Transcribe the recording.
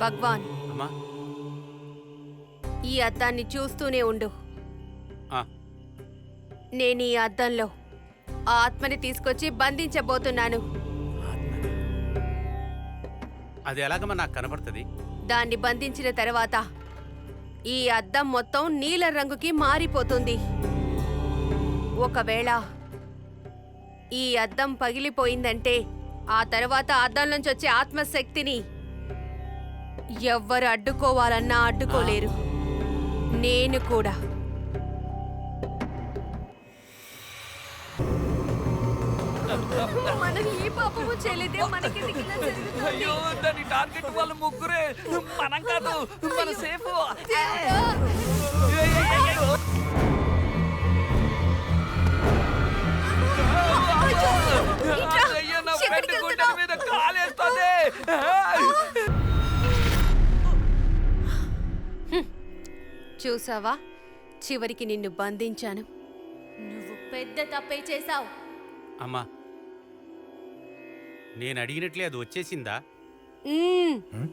భగవాన్. అమ్మా. ఈ అద్దాన్ని చూస్తూనే ఉండు. ఆ, నేను ఈ అద్దంలో ఆ ఆత్మని తీసుకొచ్చి బంధించబోతున్నాను. అది ఎలాగమ్మా నాకు కనపడుతుంది దాన్ని బంధించిన తర్వాత ఈ అద్దం మొత్తం నీల రంగుకి మారిపోతుంది. ఒకవేళ ఈ అద్దం పగిలిపోయిందంటే ఆ తర్వాత అద్దం నుంచి వచ్చే ఆత్మశక్తిని ఎవ్వరు అడ్డుకోవాలన్నా అడ్డుకోలేరు. నేను కూడా. మనం ఈ పాపము చేయలేదే మనకి అయ్యో దాని టార్గెట్ వాళ్ళ ముగ్గురే. మనం కాదు మన సేఫ్ చూసావా? చివరికి నిన్ను బంధించాను. నువ్వు పెద్ద తప్పే చేశావు. అమ్మా నేను అడిగినట్లే అది వచ్చేసిందా? మ్మ్.